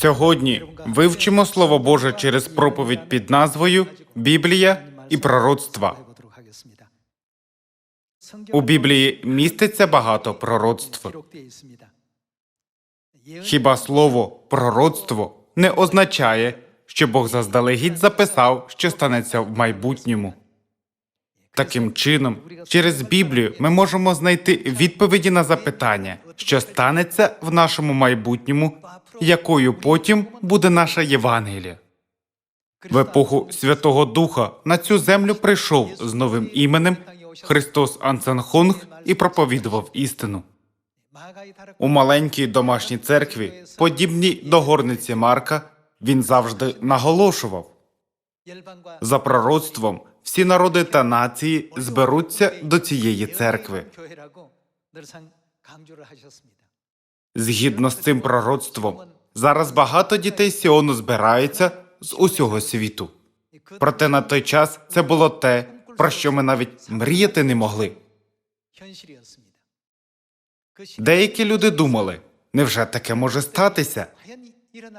Сьогодні вивчимо Слово Боже через проповідь під назвою Біблія і пророцтва. У Біблії міститься багато пророцтв. Хіба слово пророцтво не означає, що Бог заздалегідь записав, що станеться в майбутньому? Таким чином, через Біблію ми можемо знайти відповіді на запитання, що станеться в нашому майбутньому, якою потім буде наша Євангелія. В епоху Святого Духа на цю землю прийшов з новим іменем Христос Ансанхунг і проповідував істину. У маленькій домашній церкві, подібній до горниці Марка, він завжди наголошував за пророцтвом всі народи та нації зберуться до цієї церкви. Згідно з цим пророцтвом, зараз багато дітей Сіону збираються з усього світу. Проте на той час це було те, про що ми навіть мріяти не могли. Деякі люди думали, невже таке може статися?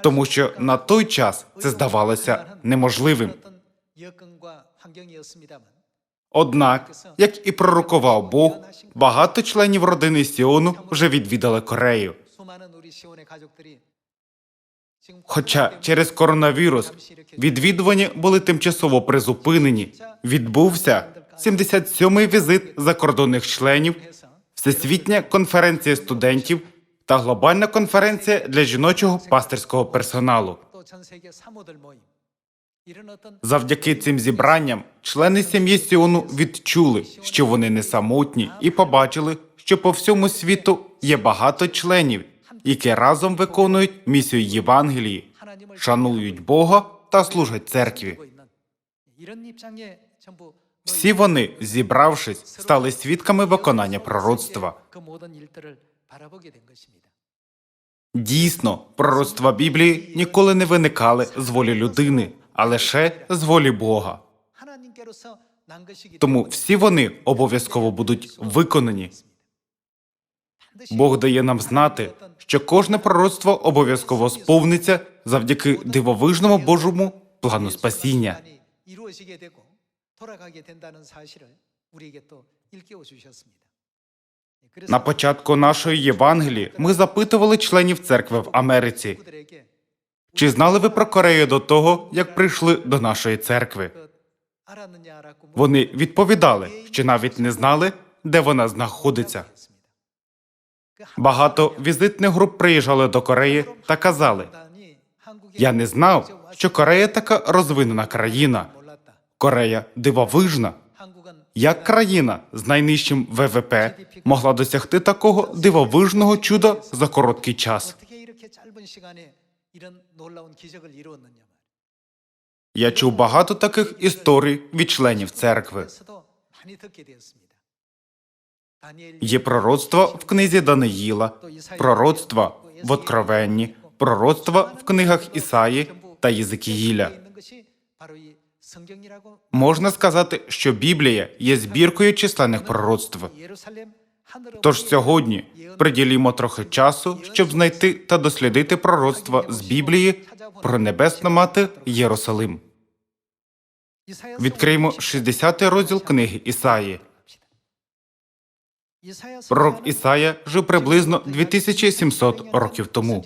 Тому що на той час це здавалося неможливим. Однак, як і пророкував Бог, багато членів родини Сіону вже відвідали Корею. Хоча через коронавірус відвідування були тимчасово призупинені, відбувся 77-й візит закордонних членів, Всесвітня конференція студентів та глобальна конференція для жіночого пастирського персоналу. Завдяки цим зібранням члени сім'ї Сіону відчули, що вони не самотні, і побачили, що по всьому світу є багато членів, які разом виконують місію Євангелії, шанують Бога та служать церкві. Всі вони, зібравшись, стали свідками виконання пророцтва. Дійсно, пророцтва Біблії ніколи не виникали з волі людини, а лише з волі Бога. Тому всі вони обов'язково будуть виконані. Бог дає нам знати, що кожне пророцтво обов'язково сповниться завдяки дивовижному Божому плану спасіння. На початку нашої Євангелії ми запитували членів церкви в Америці, чи знали ви про Корею до того, як прийшли до нашої церкви? Вони відповідали, що навіть не знали, де вона знаходиться. Багато візитних груп приїжджали до Кореї та казали: Я не знав, що Корея така розвинена країна. Корея дивовижна. Як країна з найнижчим ВВП могла досягти такого дивовижного чуда за короткий час? Я чув багато таких історій від членів церкви. Є пророцтва в книзі Даниїла, пророцтва в Откровенні, пророцтва в книгах Ісаї та Єзикіїля. Можна сказати, що Біблія є збіркою численних пророцтв. Тож сьогодні приділімо трохи часу, щоб знайти та дослідити пророцтва з Біблії про небесну мати Єрусалим. Відкриємо 60 розділ книги Ісаї. Пророк Ісая жив приблизно 2700 років тому.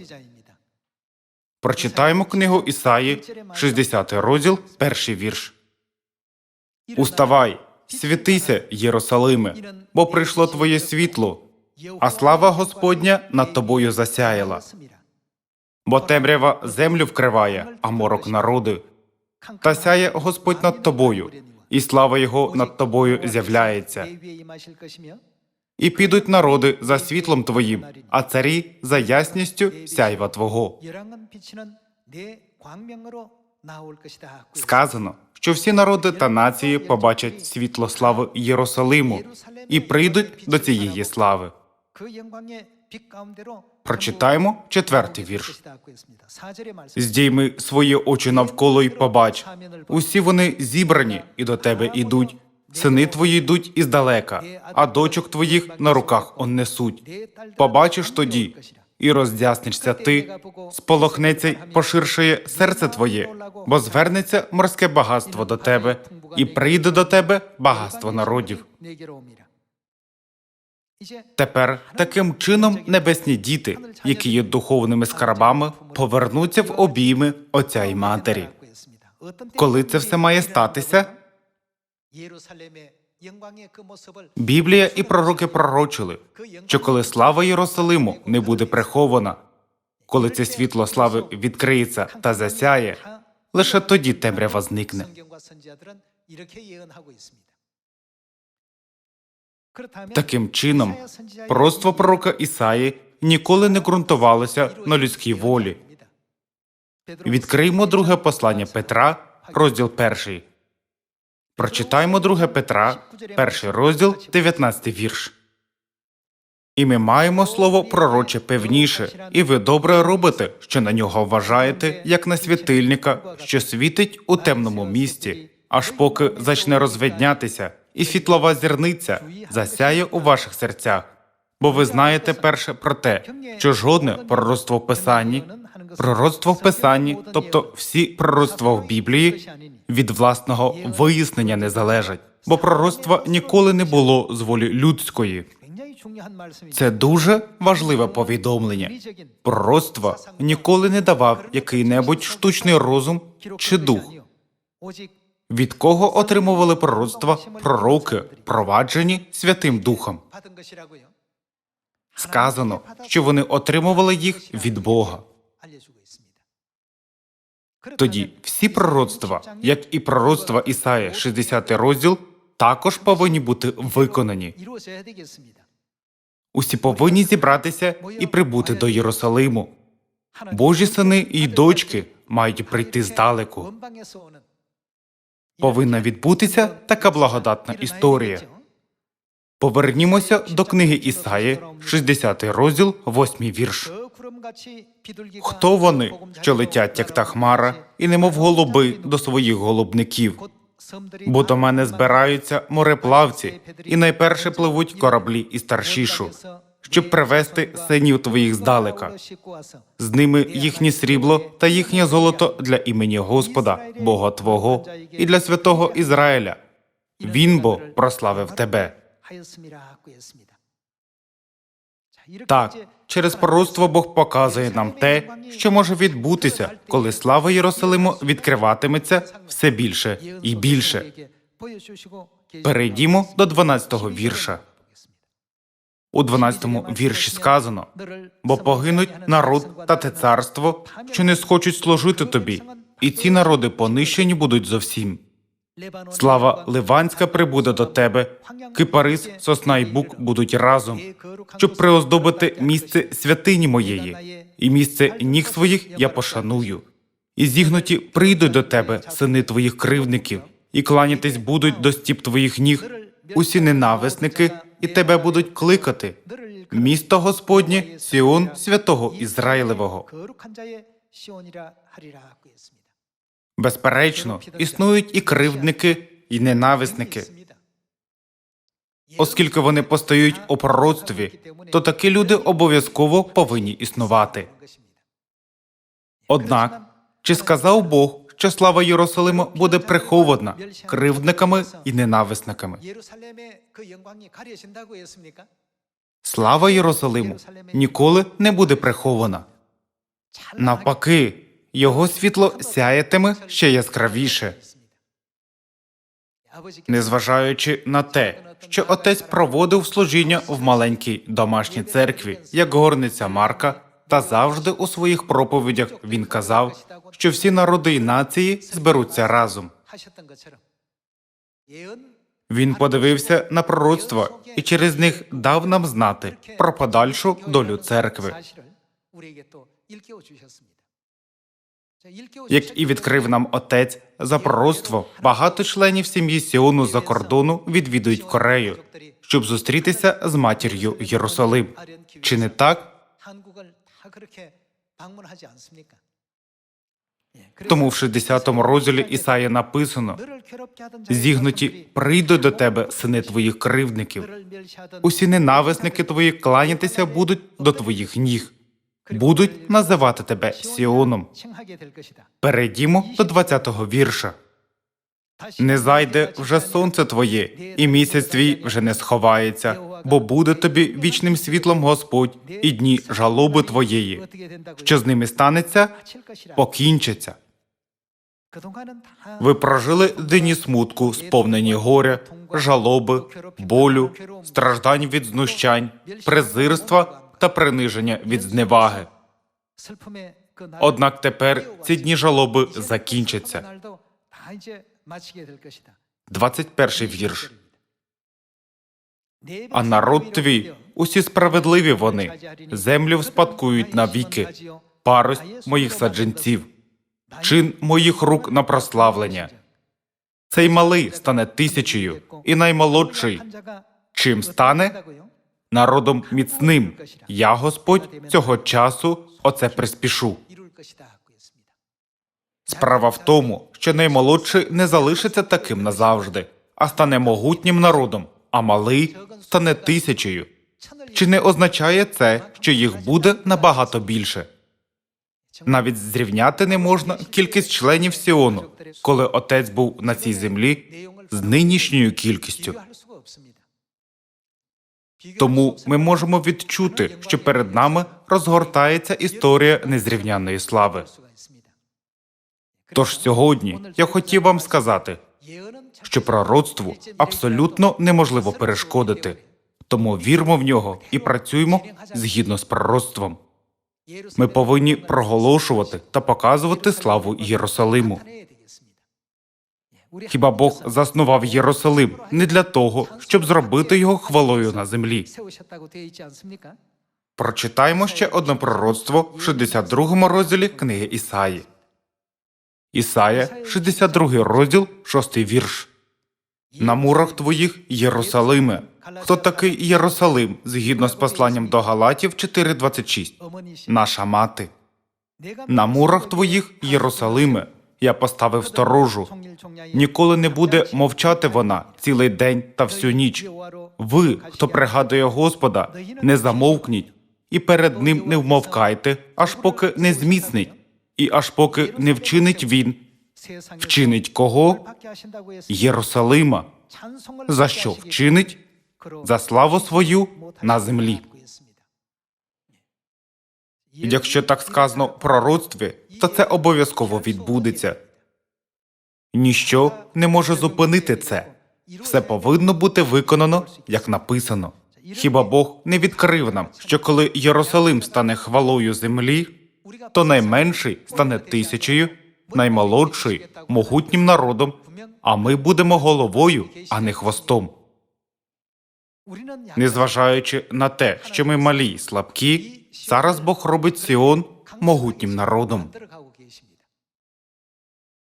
Прочитаємо книгу Ісаї, 60 розділ, перший вірш. Уставай, святися, Єрусалиме, бо прийшло твоє світло, а слава Господня над тобою засяяла. Бо темрява землю вкриває, а морок народи. Та сяє Господь над тобою, і слава Його над тобою з'являється. І підуть народи за світлом твоїм, а царі за ясністю сяйва твого. Сказано, що всі народи та нації побачать світло слави Єрусалиму і прийдуть до цієї слави. Прочитаємо четвертий вірш. Здійми свої очі навколо й побач. Усі вони зібрані і до тебе ідуть. Сини твої йдуть іздалека, а дочок твоїх на руках несуть. Побачиш тоді, і роздяснишся ти, сполохнеться й поширшує серце твоє, бо звернеться морське багатство до тебе, і прийде до тебе багатство народів. Тепер таким чином небесні діти, які є духовними скарбами, повернуться в обійми Отця і Матері. Коли це все має статися? Біблія і пророки пророчили, що коли слава Єрусалиму не буде прихована, коли це світло слави відкриється та засяє, лише тоді темрява зникне. Таким чином, пророцтво пророка Ісаї ніколи не ґрунтувалося на людській волі. Відкриймо друге послання Петра, розділ перший. Прочитаймо друге Петра, перший розділ, 19 вірш. І ми маємо слово пророче певніше, і ви добре робите, що на нього вважаєте, як на світильника, що світить у темному місті, аж поки зачне розвиднятися, і світлова зірниця засяє у ваших серцях. Бо ви знаєте перше про те, що жодне пророцтво в Писанні, пророцтво в Писанні, тобто всі пророцтва в Біблії, від власного вияснення не залежать, бо пророцтва ніколи не було з волі людської. Це дуже важливе повідомлення. Пророцтва ніколи не давав який-небудь штучний розум чи дух. Від кого отримували пророцтва пророки, проваджені Святим Духом? Сказано, що вони отримували їх від Бога. Тоді всі пророцтва, як і пророцтва Ісая, 60 розділ, також повинні бути виконані. Усі повинні зібратися і прибути до Єрусалиму. Божі сини і дочки мають прийти здалеку. Повинна відбутися така благодатна історія. Повернімося до книги Ісаї, 60 розділ, 8 вірш. Хто вони, що летять, як та хмара, і немов голуби до своїх голубників? Бо до мене збираються мореплавці, і найперше пливуть кораблі із Таршішу, щоб привезти синів твоїх здалека. З ними їхнє срібло та їхнє золото для імені Господа, Бога Твого, і для святого Ізраїля. Він бо прославив тебе. Так, через пророцтво Бог показує нам те, що може відбутися, коли слава Єрусалиму відкриватиметься все більше і більше. Перейдімо до 12-го вірша. У 12-му вірші сказано: бо погинуть народ та те царство, що не схочуть служити тобі, і ці народи понищені будуть зовсім. Слава Ливанська прибуде до тебе, кипарис, сосна й бук будуть разом, щоб приоздобити місце святині моєї, і місце ніг своїх я пошаную. І зігнуті прийдуть до тебе, сини твоїх кривдників, і кланятись будуть до стіп твоїх ніг, усі ненависники, і тебе будуть кликати. Місто Господнє, Сіон святого Ізраїлевого. Безперечно, існують і кривдники, і ненависники. Оскільки вони постають у пророцтві, то такі люди обов'язково повинні існувати. Однак, чи сказав Бог, що слава Єрусалиму буде прихована кривдниками і ненависниками? Слава Єрусалиму ніколи не буде прихована. Навпаки, його світло сяятиме ще яскравіше. Незважаючи на те, що отець проводив служіння в маленькій домашній церкві, як горниця Марка, та завжди у своїх проповідях він казав, що всі народи і нації зберуться разом. Він подивився на пророцтва і через них дав нам знати про подальшу долю церкви. Як і відкрив нам отець за пророцтво, багато членів сім'ї Сіону за кордону відвідують Корею, щоб зустрітися з матір'ю Єрусалим. Чи не так? Тому в 60-му розділі Ісая написано: зігнуті прийдуть до тебе, сини твоїх кривдників. Усі ненависники твої кланятися будуть до твоїх ніг. Будуть називати тебе Сіоном. Перейдімо до 20-го вірша. Не зайде вже сонце твоє, і місяць твій вже не сховається, бо буде тобі вічним світлом Господь, і дні жалоби твоєї. Що з ними станеться, покінчаться. Ви прожили дні смутку, сповнені горя, жалоби, болю, страждань від знущань, презирства та приниження від зневаги. Однак тепер ці дні жалоби закінчаться. 21 вірш. А народ твій, усі справедливі вони, землю вспадкують навіки, парость моїх саджанців, чин моїх рук на прославлення. Цей малий стане тисячею, і наймолодший чим стане? Народом міцним. Я, Господь, цього часу оце приспішу. Справа в тому, що наймолодший не залишиться таким назавжди, а стане могутнім народом, а малий стане тисячею. Чи не означає це, що їх буде набагато більше? Навіть зрівняти не можна кількість членів Сіону, коли отець був на цій землі з нинішньою кількістю. Тому ми можемо відчути, що перед нами розгортається історія незрівнянної слави. Тож сьогодні я хотів вам сказати, що пророцтву абсолютно неможливо перешкодити, тому вірмо в нього і працюємо згідно з пророцтвом. Ми повинні проголошувати та показувати славу Єрусалиму. Хіба Бог заснував Єрусалим не для того, щоб зробити його хвалою на землі? Прочитаємо ще одне пророцтво в 62 розділі книги Ісаї. Ісая, 62 розділ, 6 вірш. На мурах твоїх Єрусалиме. Хто такий Єрусалим згідно з посланням до Галатів 4.26? Наша мати. На мурах твоїх Єрусалиме. Я поставив сторожу. Ніколи не буде мовчати вона цілий день та всю ніч. Ви, хто пригадує Господа, не замовкніть, і перед ним не вмовкайте, аж поки не зміцнить, і аж поки не вчинить він. Вчинить кого? Єрусалима. За що вчинить? За славу свою на землі. Якщо так сказано пророцтві, то це обов'язково відбудеться. Ніщо не може зупинити це. Все повинно бути виконано, як написано. Хіба Бог не відкрив нам, що коли Єрусалим стане хвалою землі, то найменший стане тисячею, наймолодший могутнім народом, а ми будемо головою, а не хвостом. Незважаючи на те, що ми малі й слабкі, зараз Бог робить Сіон могутнім народом.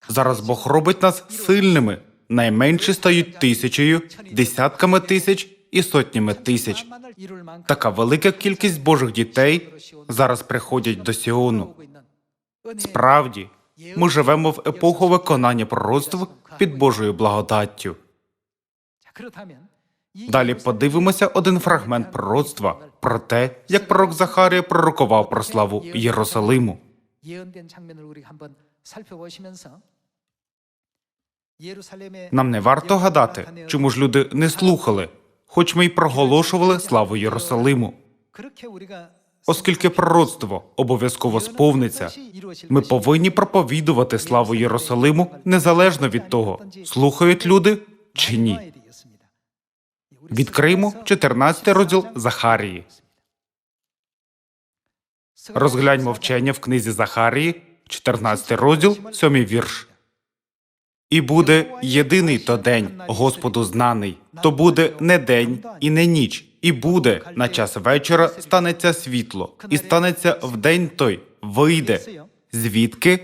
Зараз Бог робить нас сильними. Найменші стають тисячею, десятками тисяч і сотнями тисяч. Така велика кількість Божих дітей зараз приходять до Сіону. Справді, ми живемо в епоху виконання пророцтв під Божою благодаттю. Далі подивимося один фрагмент пророцтва про те, як пророк Захарія пророкував про славу Єрусалиму. Нам не варто гадати, чому ж люди не слухали, хоч ми й проголошували славу Єрусалиму. Оскільки пророцтво обов'язково сповниться, ми повинні проповідувати славу Єрусалиму незалежно від того, слухають люди чи ні. Відкриємо 14 розділ Захарії. Розгляньмо вчення в книзі Захарії, 14 розділ, 7 вірш. І буде єдиний то день Господу знаний, то буде не день і не ніч, і буде на час вечора станеться світло, і станеться в день той вийде. Звідки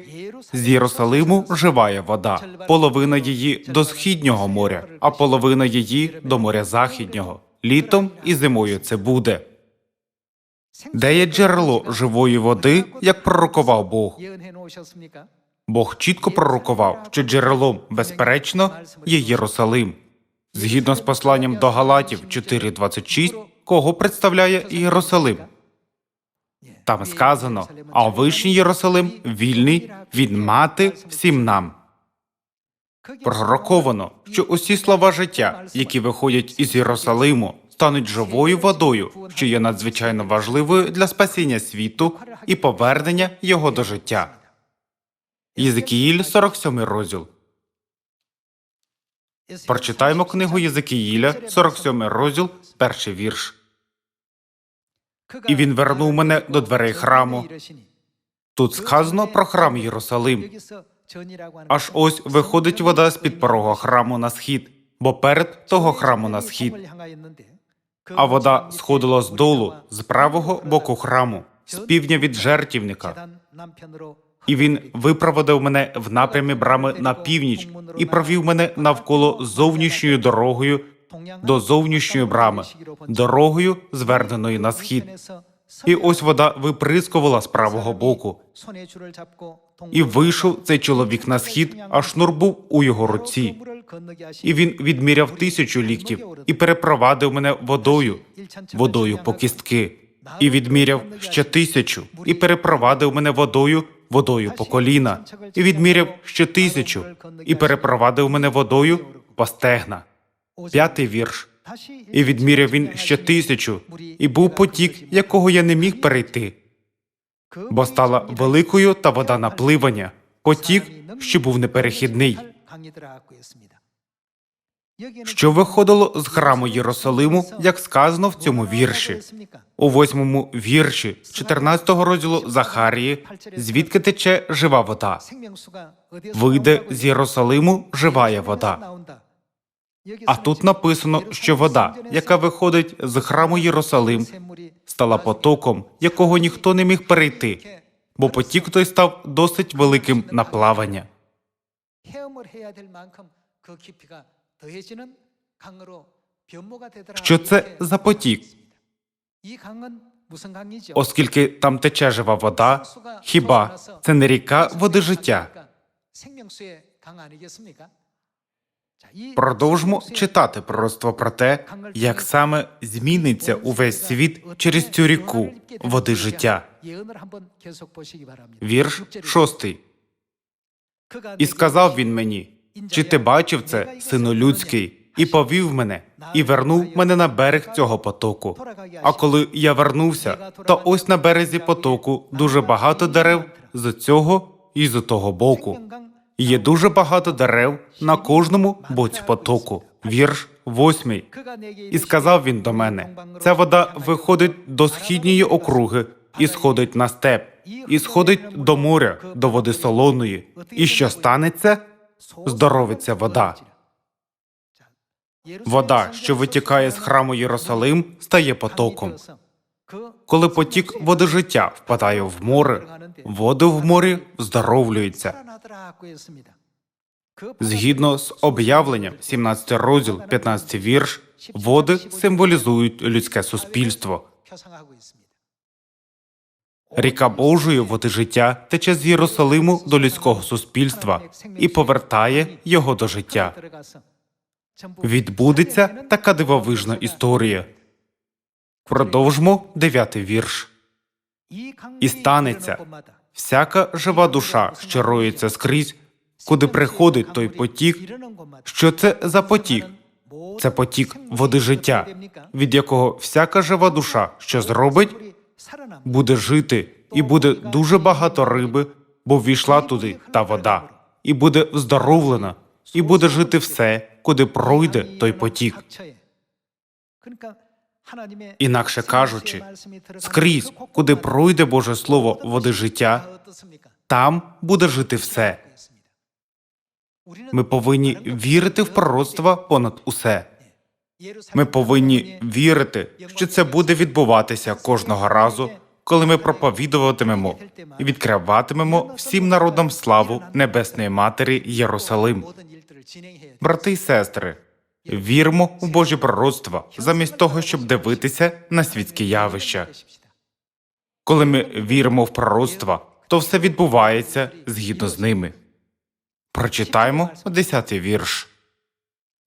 з Єрусалиму живає вода, половина її до східнього моря, а половина її до моря західнього. Літом і зимою це буде. Де є джерело живої води, як пророкував Бог? Бог чітко пророкував, що джерелом, безперечно, є Єрусалим. Згідно з посланням до Галатів 4.26, кого представляє Єрусалим? Там сказано: а вишній Єрусалим вільний від мати всім нам. Пророковано, що усі слова життя, які виходять із Єрусалиму, стануть живою водою, що є надзвичайно важливою для спасіння світу і повернення його до життя. Єзекіїль, 47 розділ. Прочитаємо книгу Єзекіїля, 47 розділ, перший вірш. І він вернув мене до дверей храму. Тут сказано про храм Єрусалим. Аж ось виходить вода з під порога храму на схід, бо перед того храму на схід, а вода сходила з долу, з правого боку храму, з півдня від жертівника. І він випроводив мене в напрямі брами на північ і провів мене навколо зовнішньою дорогою до зовнішньої брами, дорогою, зверненою на схід. І ось вода виприскувала з правого боку. І вийшов цей чоловік на схід, а шнур був у його руці. І він відміряв тисячу ліктів і перепровадив мене водою, водою по кістки, і відміряв ще тисячу, і перепровадив мене водою, водою по коліна, і відміряв ще тисячу, і перепровадив мене водою по стегна. П'ятий вірш. І відміряв він ще тисячу, і був потік, якого я не міг перейти, бо стала великою та вода напливання, потік, що був неперехідний. Що виходило з храму Єрусалиму, як сказано в цьому вірші, у восьмому вірші 14 розділу Захарії, звідки тече жива вода. Вийде з Єрусалиму живая вода. А тут написано, що вода, яка виходить з храму Єрусалим, стала потоком, якого ніхто не міг перейти, бо потік той став досить великим на плавання. Що це за потік? Оскільки там тече жива вода, хіба це не ріка води життя? Продовжмо читати пророцтво про те, як саме зміниться увесь світ через цю ріку води життя. Вірш шостий. І сказав він мені: Чи ти бачив це, сину людський, і повів мене, і вернув мене на берег цього потоку. А коли я вернувся, то ось на березі потоку дуже багато дерев з цього і з того боку. Є дуже багато дерев на кожному боці потоку. Вірш восьмий. І сказав він до мене: ця вода виходить до східньої округи і сходить на степ, і сходить до моря, до води солоної. І що станеться? Здоровиться вода. Вода, що витікає з храму Єрусалим, стає потоком. Коли потік води життя впадає в море, води в морі здоровлюються. Згідно з об'явленням, 17 розділ, 15 вірш, води символізують людське суспільство. Ріка Божої води життя тече з Єрусалиму до людського суспільства і повертає його до життя. Відбудеться така дивовижна історія. Продовжмо дев'ятий вірш. І станеться Всяка жива душа, що роється скрізь, куди приходить той потік. Що це за потік? Це потік води життя, від якого всяка жива душа, що зробить, буде жити, і буде дуже багато риби, бо ввійшла туди та вода, і буде вздоровлена, і буде жити все, куди пройде той потік. Інакше кажучи, Скрізь, куди пройде Боже Слово води життя, там буде жити все. Ми повинні вірити в пророцтва понад усе. Ми повинні вірити, що це буде відбуватися кожного разу, коли ми проповідуватимемо і відкриватимемо всім народам славу Небесної Матері Єрусалим. Брати й сестри, віримо в Божі пророцтва замість того, щоб дивитися на світські явища. Коли ми віримо в пророцтва, то все відбувається згідно з ними. Прочитаймо 10-й вірш.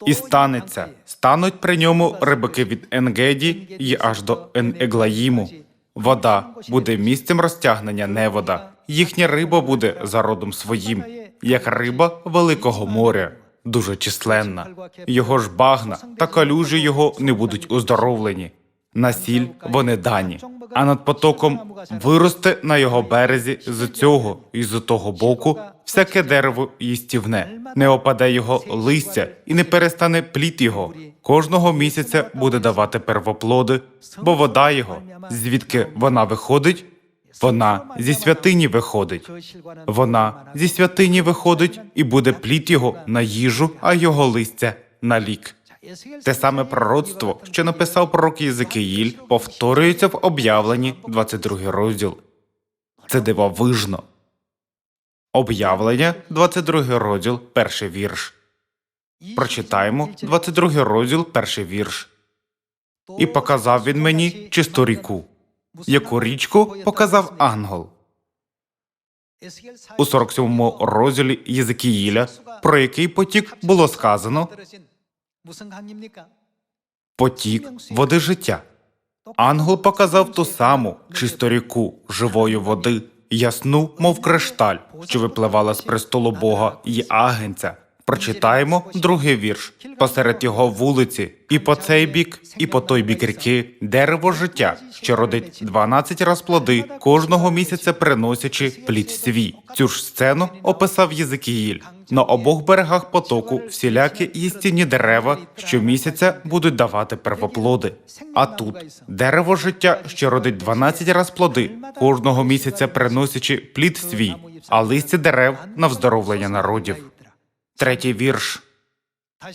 І станеться, стануть при ньому рибаки від Енгеді й аж до Енеглаїму, Вода буде місцем розтягнення невода. Їхня риба буде за родом своїм, як риба великого моря, дуже численна. Його ж багна та калюжі його не будуть оздоровлені. На сіль вони дані, а над потоком виросте на його березі з цього і з того боку всяке дерево їстівне, не опаде його листя і не перестане плід його. Кожного місяця буде давати первоплоди, бо вода його, звідки вона виходить, вона зі святині виходить. Вона зі святині виходить і буде плід його на їжу, а його листя на лік. Те саме пророцтво, що написав пророк Єзекиїль, повторюється в об'явленні 22 розділ. Це дивовижно. Об'явлення, 22 розділ, перший вірш. Прочитаємо 22 розділ, перший вірш. І показав він мені чисту ріку, яку річку показав ангел. У 47 розділі Єзекіїля, про який потік було сказано потік води життя. Ангел показав ту саму чисту ріку живої води, ясну, мов кришталь, що випливала з престолу Бога і агенця. Прочитаємо другий вірш посеред його вулиці, і по цей бік, і по той бік ріки дерево життя, що родить 12 раз плоди, кожного місяця приносячи плід свій. Цю ж сцену описав Єзекіїль. На обох берегах потоку всілякі їстівні дерева щомісяця будуть давати первоплоди. А тут дерево життя, що родить 12 раз плоди, кожного місяця приносячи плід свій, а листя дерев на вздоровлення народів. Третій вірш.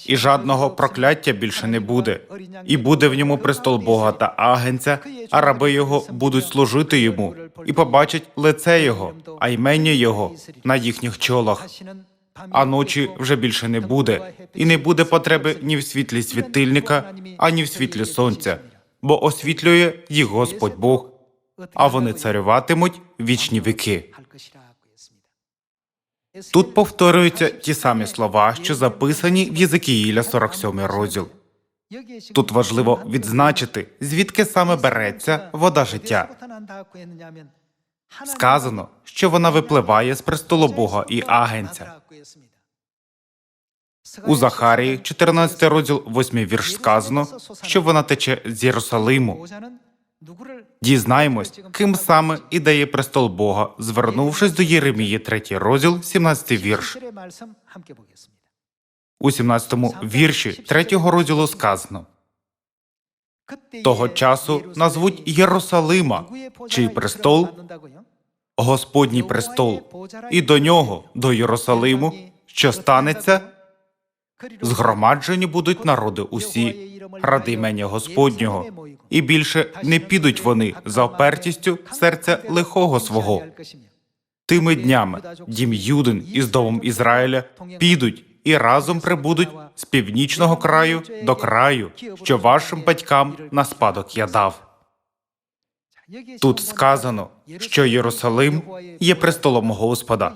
І жадного прокляття більше не буде, і буде в ньому престол Бога та агенця, а раби його будуть служити йому, і побачать лице його, а ймення його на їхніх чолах. А ночі вже більше не буде, і не буде потреби ні в світлі світильника, ані в світлі сонця, бо освітлює їх Господь Бог, а вони царюватимуть вічні віки. Тут повторюються ті самі слова, що записані в Єзекіїля 47 розділ. Тут важливо відзначити, звідки саме береться вода життя. Сказано, що вона випливає з престолу Бога і агенця. У Захарії, 14 розділ, 8 вірш сказано, що вона тече з Єрусалиму. Дізнаємось, ким саме ідеє престол Бога, звернувшись до Єремії, 3 розділ, 17 вірш. У 17 вірші 3 розділу сказано. Того часу назвуть Єрусалима, чий престол Господній престол, і до нього, до Єрусалиму, що станеться, згромаджені будуть народи усі, ради імення Господнього, і більше не підуть вони за опертістю серця лихого свого. Тими днями дім Юдин із домом Ізраїля підуть і разом прибудуть з північного краю до краю, що вашим батькам на спадок я дав. Тут сказано, що Єрусалим є престолом Господа.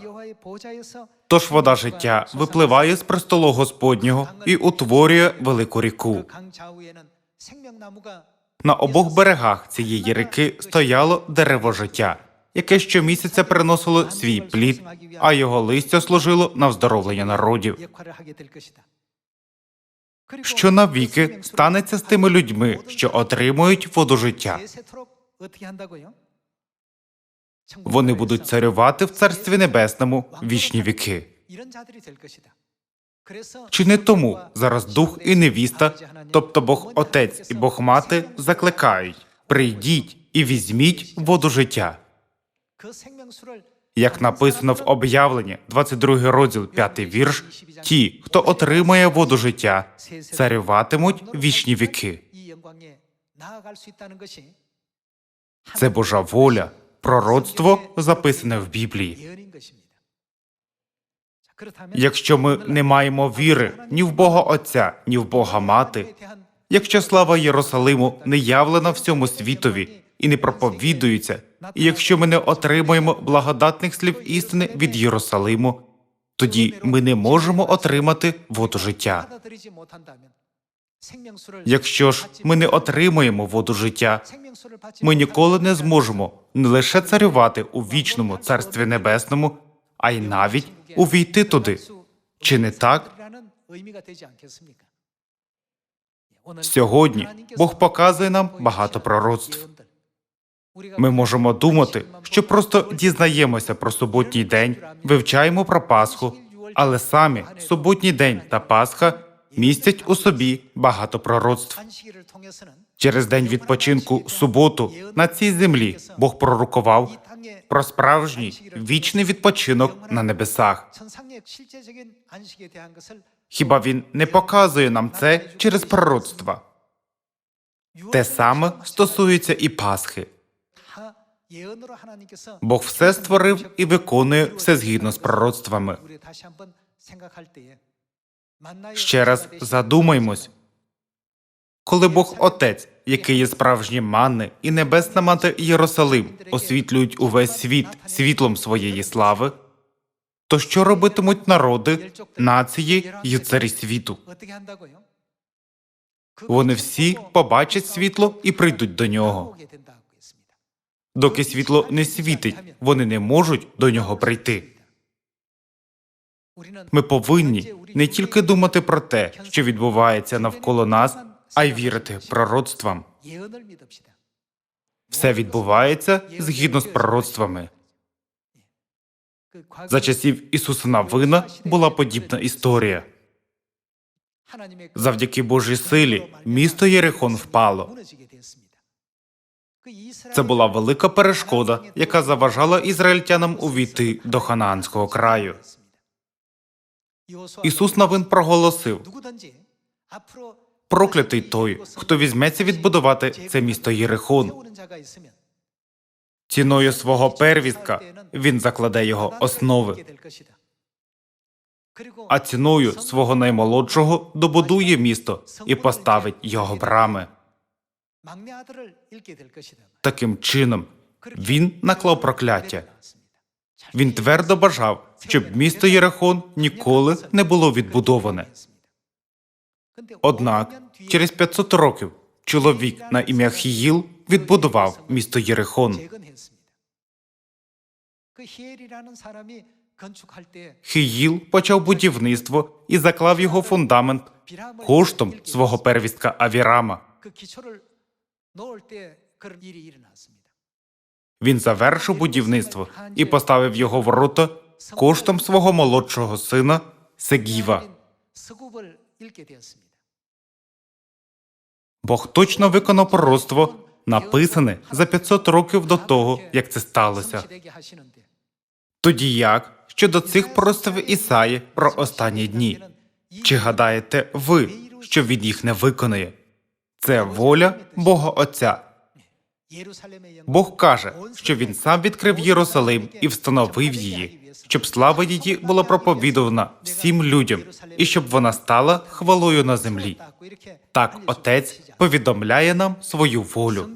Тож вода життя випливає з престолу Господнього і утворює велику ріку. На обох берегах цієї ріки стояло дерево життя, яке щомісяця приносило свій плід, а його листя служило на вздоровлення народів. Що навіки станеться з тими людьми, що отримують воду життя? Вони будуть царювати в царстві небесному вічні віки. Чи не тому зараз дух і невіста, тобто Бог Отець і Бог Мати, закликають прийдіть і візьміть воду життя, як написано в об'явленні, 22 розділ, 5 вірш, ті, хто отримує воду життя, царюватимуть вічні віки. Це Божа воля, пророцтво записане в Біблії. Якщо ми не маємо віри ні в Бога Отця, ні в Бога Мати, якщо слава Єрусалиму не явлена всьому світові і не проповідується, і якщо ми не отримуємо благодатних слів істини від Єрусалиму, тоді ми не можемо отримати воду життя. Якщо ж ми не отримуємо воду життя, ми ніколи не зможемо не лише царювати у вічному царстві небесному, а й навіть увійти туди. Чи не так? Сьогодні Бог показує нам багато пророцтв. Ми можемо думати, що просто дізнаємося про суботній день, вивчаємо про Пасху, але самі суботній день та Пасха містять у собі багато пророцтв. Через день відпочинку суботу на цій землі Бог пророкував про справжній вічний відпочинок на небесах. Хіба він не показує нам це через пророцтва? Те саме стосується і Пасхи. Бог все створив і виконує все згідно з пророцтвами. Ще раз задумаймось, коли Бог Отець, який є справжнім манни, і небесна мати Єрусалим освітлюють увесь світ світлом своєї слави, то що робитимуть народи, нації й царі світу? Вони всі побачать світло і прийдуть до нього. Доки світло не світить, вони не можуть до нього прийти. Ми повинні не тільки думати про те, що відбувається навколо нас, а й вірити пророцтвам. Все відбувається згідно з пророцтвами. За часів Ісуса Навина була подібна історія. Завдяки Божій силі місто Єрихон впало. Це була велика перешкода, яка заважала ізраїльтянам увійти до ханаанського краю. Ісус Навин проголосив: проклятий той, хто візьметься відбудувати це місто Єрихон. Ціною свого первістка він закладе його основи, а ціною свого наймолодшого добудує місто і поставить його брами. Таким чином він наклав прокляття. Він твердо бажав, щоб місто Єрихон ніколи не було відбудоване. Однак через 500 років чоловік на ім'я Хіїл відбудував місто Єрихон. Хіїл почав будівництво і заклав його фундамент коштом свого первістка Авірама. Він завершив будівництво і поставив його ворота коштом свого молодшого сина Сегіва. Бог точно виконав пророцтво, написане за 500 років до того, як це сталося. Тоді як щодо цих пророцтв Ісаї про останні дні? Чи гадаєте ви, що він їх не виконає? Це воля Бога Отця. Бог каже, що він сам відкрив Єрусалим і встановив її, щоб слава її була проповідувана всім людям, і щоб вона стала хвалою на землі. Так Отець повідомляє нам свою волю.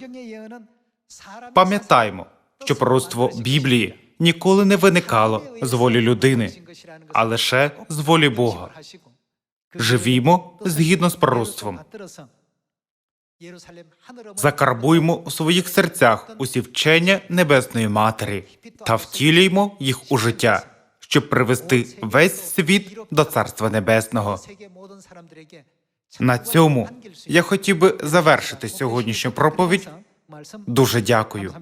Пам'ятаймо, що пророцтво Біблії ніколи не виникало з волі людини, а лише з волі Бога. Живімо згідно з пророцтвом. Закарбуймо у своїх серцях усі вчення Небесної Матері та втілюймо їх у життя, щоб привести весь світ до Царства Небесного. На цьому я хотів би завершити сьогоднішню проповідь. Дуже дякую.